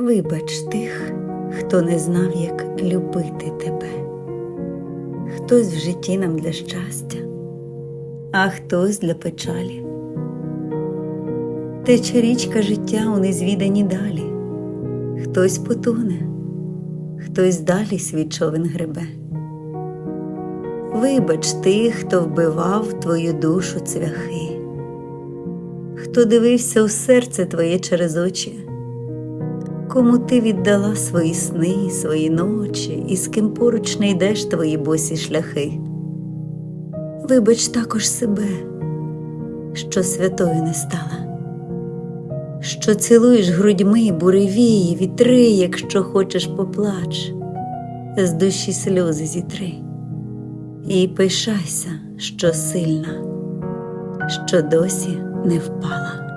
Вибач тих, хто не знав, як любити тебе. Хтось в житті нам для щастя, а хтось для печалі. Тече річка життя у незвідані далі, хтось потоне, хтось далі свій човен гребе. Вибач тих, хто вбивав твою душу цвяхи, хто дивився у серце твоє через очі, кому ти віддала свої сни, свої ночі, і з ким поруч не йдеш твої босі шляхи. Вибач також себе, що святою не стала, що цілуєш грудьми буревії, вітри, якщо хочеш поплач, з душі сльози зітри. І пишайся, що сильна, що досі не впала.